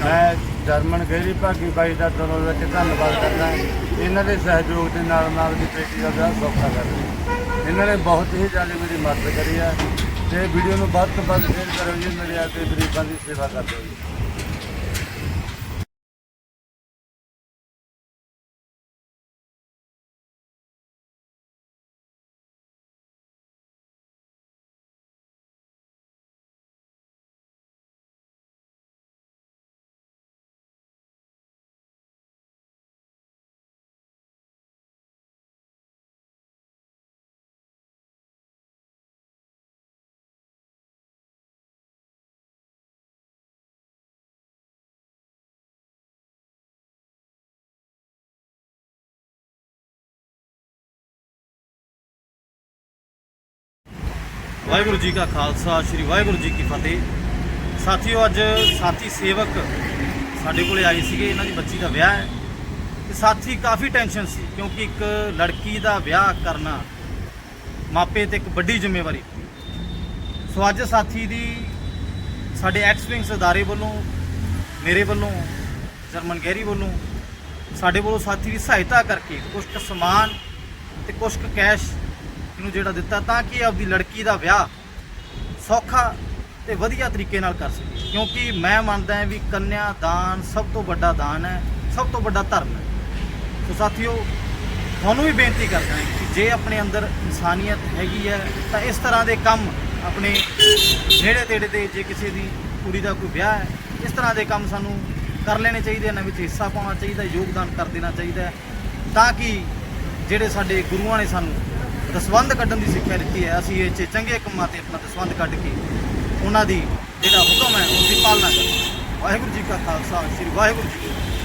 ਮੈਂ ਜਰਮਨ ਗਹਿਰੀ ਭਾਗੀ ਬਾਈ ਦਾ ਦਿਲੋਂ ਵਿੱਚ ਧੰਨਵਾਦ ਕਰਦਾ ਇਹਨਾਂ ਦੇ ਸਹਿਯੋਗ ਦੇ ਨਾਲ ਨਾਲ ਦੀ ਬੇਟੀ ਦਾ ਵਿਆਹ ਸੌਖਾ ਕਰ ਰਹੇ ਇਹਨਾਂ ਨੇ ਬਹੁਤ ਹੀ ਜ਼ਿਆਦਾ ਮੇਰੀ ਮਦਦ ਕਰੀ ਹੈ। ਤੇ ਵੀਡੀਓ ਨੂੰ ਵੱਧ ਤੋਂ ਵੱਧ ਸ਼ੇਅਰ ਕਰੋ ਜੀ ਮੇਰੇ ਆ ਤੇ ਗਰੀਬਾਂ ਦੀ ਸੇਵਾ ਕਰਦੇ ਜੀ। ਵਾਹਿਗੁਰੂ ਜੀ ਕਾ ਖਾਲਸਾ, ਸ੍ਰੀ ਵਾਹਿਗੁਰੂ ਜੀ ਕੀ ਫਤਿਹ। ਸਾਥੀਓ, ਅੱਜ ਸਾਥੀ ਸੇਵਕ ਸਾਡੇ ਕੋਲੇ ਆਏ ਸੀਗੇ, ਇਹਨਾਂ ਦੀ ਬੱਚੀ ਦਾ ਵਿਆਹ ਹੈ। ਤੇ ਸਾਥੀ ਕਾਫੀ ਟੈਨਸ਼ਨ ਸੀ, ਕਿਉਂਕਿ ਇੱਕ ਲੜਕੀ ਦਾ ਵਿਆਹ ਕਰਨਾ ਮਾਪੇ ਤੇ ਇੱਕ ਵੱਡੀ ਜ਼ਿੰਮੇਵਾਰੀ ਸੋ ਅੱਜ ਸਾਥੀ ਦੀ ਸਾਡੇ ਐਕਸਪੀਰੀਅੰਸ ਅਦਾਰੇ ਵੱਲੋਂ, ਮੇਰੇ ਵੱਲੋਂ, ਜਰਮਨ ਗਹਿਰੀ ਵੱਲੋਂ, ਸਾਡੇ ਵੱਲੋਂ ਸਾਥੀ ਦੀ ਸਹਾਇਤਾ ਕਰਕੇ ਕੁਝ ਕੁ ਸਮਾਨ ਤੇ ਕੁਝ ਕੁ ਕੈਸ਼ ਇਹਨੂੰ ਜਿਹੜਾ ਦਿੱਤਾ ਤਾਂ ਕਿ ਆਪਦੀ ਲੜਕੀ ਦਾ ਵਿਆਹ ਸੌਖਾ ਤੇ ਵਧੀਆ ਤਰੀਕੇ ਨਾਲ ਕਰ ਸਕੇ। ਕਿਉਂਕਿ ਮੈਂ ਮੰਨਦਾ ਹਾਂ ਵੀ ਕੰਨਿਆ ਦਾਨ ਸਭ ਤੋਂ ਵੱਡਾ ਦਾਨ ਹੈ, ਸਭ ਤੋਂ ਵੱਡਾ ਧਰਮ ਹੈ। ਸੋ ਸਾਥੀਓ, ਤੁਹਾਨੂੰ ਵੀ ਬੇਨਤੀ ਕਰਦਾ ਹਾਂ ਕਿ ਜੇ ਆਪਣੇ ਅੰਦਰ ਇਨਸਾਨੀਅਤ ਹੈਗੀ ਹੈ, ਤਾਂ ਇਸ ਤਰ੍ਹਾਂ ਦੇ ਕੰਮ ਆਪਣੇ ਨੇੜੇ ਤੇੜੇ ਦੇ ਜੇ ਕਿਸੇ ਦੀ ਕੁੜੀ ਦਾ ਕੋਈ ਵਿਆਹ ਹੈ, ਇਸ ਤਰ੍ਹਾਂ ਦੇ ਕੰਮ ਸਾਨੂੰ ਕਰ ਲੈਣੇ ਚਾਹੀਦੇ ਹਨ ਵਿੱਚ ਹਿੱਸਾ ਪਾਉਣਾ ਚਾਹੀਦਾ, ਯੋਗਦਾਨ ਕਰ ਦੇਣਾ ਚਾਹੀਦਾ ਤਾਂ ਕਿ ਜਿਹੜੇ ਸਾਡੇ ਗੁਰੂਆਂ ਨੇ ਸਾਨੂੰ ਦਸਵੰਧ ਕੱਢਣ ਦੀ ਸਿੱਖਿਆ ਦਿੱਤੀ ਹੈ। ਅਸੀਂ ਇਹ 'ਚ ਚੰਗੇ ਕੰਮਾਂ ਤੇ ਆਪਣਾ ਦਸਵੰਧ ਕੱਢ ਕੇ ਉਹਨਾਂ ਦੀ ਜਿਹੜਾ ਹੁਕਮ ਹੈ ਉਸ ਦੀ ਪਾਲਣਾ ਕਰੀਏ ਵਾਹਿਗੁਰੂ ਜੀ ਕਾ ਖਾਲਸਾ, ਸ੍ਰੀ ਵਾਹਿਗੁਰੂ ਜੀ ਕੀ